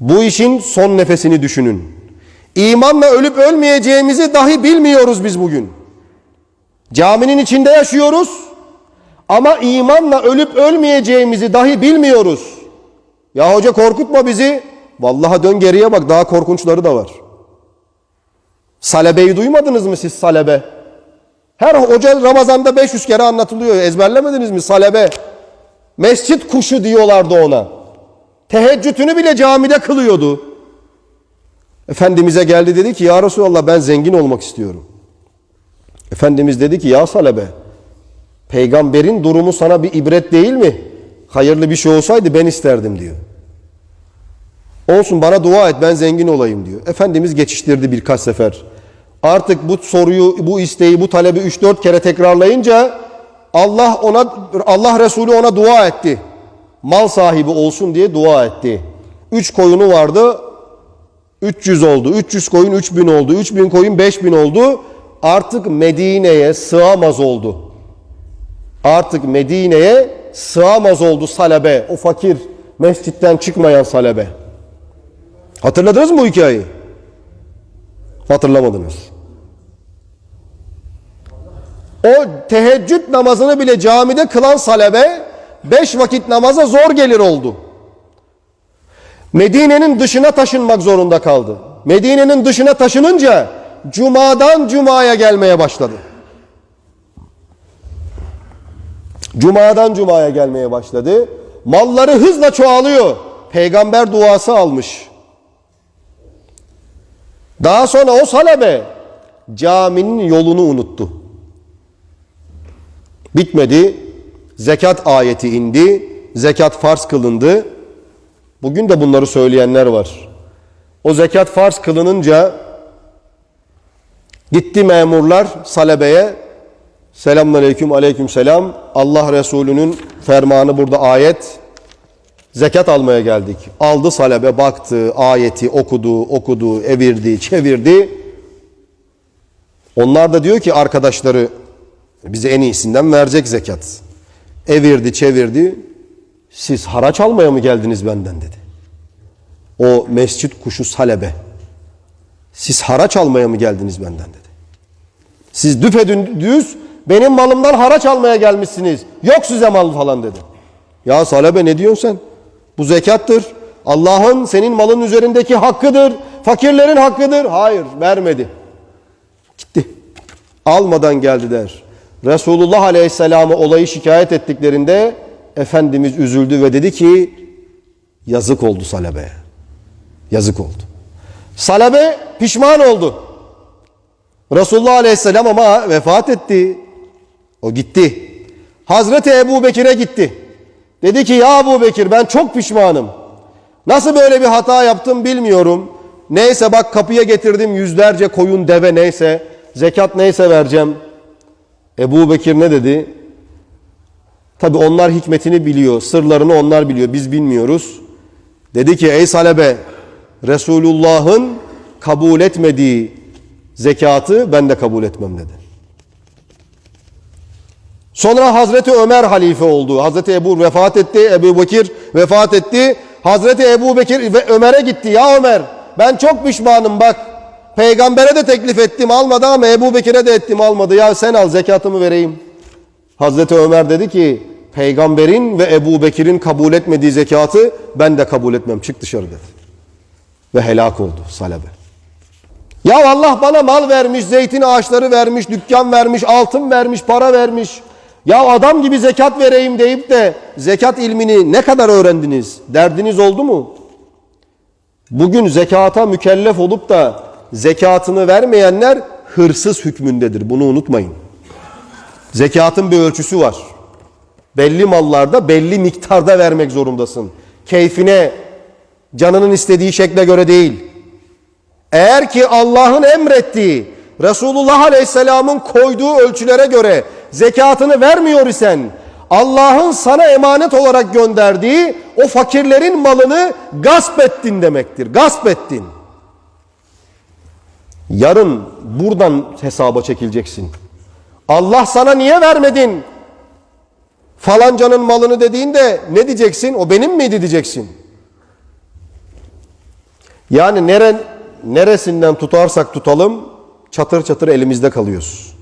Bu işin son nefesini düşünün. İmanla ölüp ölmeyeceğimizi dahi bilmiyoruz biz bugün. Caminin içinde yaşıyoruz ama imanla ölüp ölmeyeceğimizi dahi bilmiyoruz. Ya hoca korkutma bizi. Vallahi dön geriye bak daha korkunçları da var. Salebe'yi duymadınız mı siz salebe? Her hoca Ramazan'da 500 kere anlatılıyor. Ezberlemediniz mi salebe? Mescit kuşu diyorlardı ona. Teheccüdünü bile camide kılıyordu. Efendimiz'e geldi dedi ki ya Resulallah ben zengin olmak istiyorum. Efendimiz dedi ki ya salebe peygamberin durumu sana bir ibret değil mi? Hayırlı bir şey olsaydı ben isterdim diyor. Olsun bana dua et ben zengin olayım diyor. Efendimiz geçiştirdi birkaç sefer. Artık bu soruyu, bu isteği, bu talebi 3-4 kere tekrarlayınca Allah ona Allah Resulü ona dua etti. Mal sahibi olsun diye dua etti. 3 koyunu vardı. 300 oldu. 300 koyun 3000 oldu. 3000 koyun 5000 oldu. Artık Medine'ye sığamaz oldu. Artık Medine'ye sığamaz oldu salebe. O fakir mescitten çıkmayan salebe. Hatırladınız mı bu hikayeyi? Hatırlamadınız. O teheccüd namazını bile camide kılan salebe beş vakit namaza zor gelir oldu. Medine'nin dışına taşınmak zorunda kaldı. Medine'nin dışına taşınınca cumadan cumaya gelmeye başladı. Cumadan cumaya gelmeye başladı. Malları hızla çoğalıyor. Peygamber duası almış. Daha sonra o salebe caminin yolunu unuttu. Bitmedi. Zekat ayeti indi. Zekat farz kılındı. Bugün de bunları söyleyenler var. O zekat farz kılınınca gitti memurlar salebeye Selamünaleyküm aleyküm selam. Allah Resulü'nün fermanı burada ayet. Zekat almaya geldik. Aldı salebe baktı ayeti okudu okudu evirdi çevirdi. Onlar da diyor ki arkadaşları bize en iyisinden verecek zekat. Evirdi çevirdi. Siz haraç almaya mı geldiniz benden dedi. O mescit kuşu salebe. Siz haraç almaya mı geldiniz benden dedi. Siz düpedüz benim malımdan haraç almaya gelmişsiniz. Yok size mal falan dedi. Ya salebe ne diyorsun sen? Bu zekattır. Allah'ın senin malın üzerindeki hakkıdır. Fakirlerin hakkıdır. Hayır vermedi. Gitti. Almadan geldiler. Resulullah Aleyhisselam'a olayı şikayet ettiklerinde Efendimiz üzüldü ve dedi ki yazık oldu Salabe'ye. Yazık oldu. Salabe pişman oldu. Resulullah Aleyhisselam ama vefat etti. O gitti. Hazreti Ebu Bekir'e gitti. Dedi ki ya Ebu Bekir ben çok pişmanım. Nasıl böyle bir hata yaptım bilmiyorum. Neyse bak kapıya getirdim yüzlerce koyun deve neyse. Zekat neyse vereceğim. Ebu Bekir ne dedi? Tabi onlar hikmetini biliyor. Sırlarını onlar biliyor. Biz bilmiyoruz. Dedi ki ey salebe Resulullah'ın kabul etmediği zekatı ben de kabul etmem dedi. Sonra Hazreti Ömer halife oldu. Hazreti Ebu vefat etti. Ebu Bekir vefat etti. Hazreti Ebu Bekir ve Ömer'e gitti. Ya Ömer ben çok pişmanım bak. Peygambere de teklif ettim almadı ama Ebu Bekir'e de ettim almadı. Ya sen al zekatımı vereyim. Hazreti Ömer dedi ki peygamberin ve Ebu Bekir'in kabul etmediği zekatı ben de kabul etmem. Çık dışarı dedi. Ve helak oldu salebe. Ya Allah bana mal vermiş, zeytin ağaçları vermiş, dükkan vermiş, altın vermiş, para vermiş. Ya adam gibi zekat vereyim deyip de zekat ilmini ne kadar öğrendiniz? Derdiniz oldu mu? Bugün zekata mükellef olup da zekatını vermeyenler hırsız hükmündedir. Bunu unutmayın. Zekatın bir ölçüsü var. Belli mallarda belli miktarda vermek zorundasın. Keyfine, canının istediği şekle göre değil. Eğer ki Allah'ın emrettiği, Resulullah Aleyhisselam'ın koyduğu ölçülere göre zekatını vermiyor isen, Allah'ın sana emanet olarak gönderdiği o fakirlerin malını gasp ettin demektir. Gasp ettin. Yarın buradan hesaba çekileceksin. Allah sana niye vermedin? Falancanın malını dediğinde ne diyeceksin? O benim miydi diyeceksin. Yani neren, neresinden tutarsak tutalım çatır çatır elimizde kalıyoruz.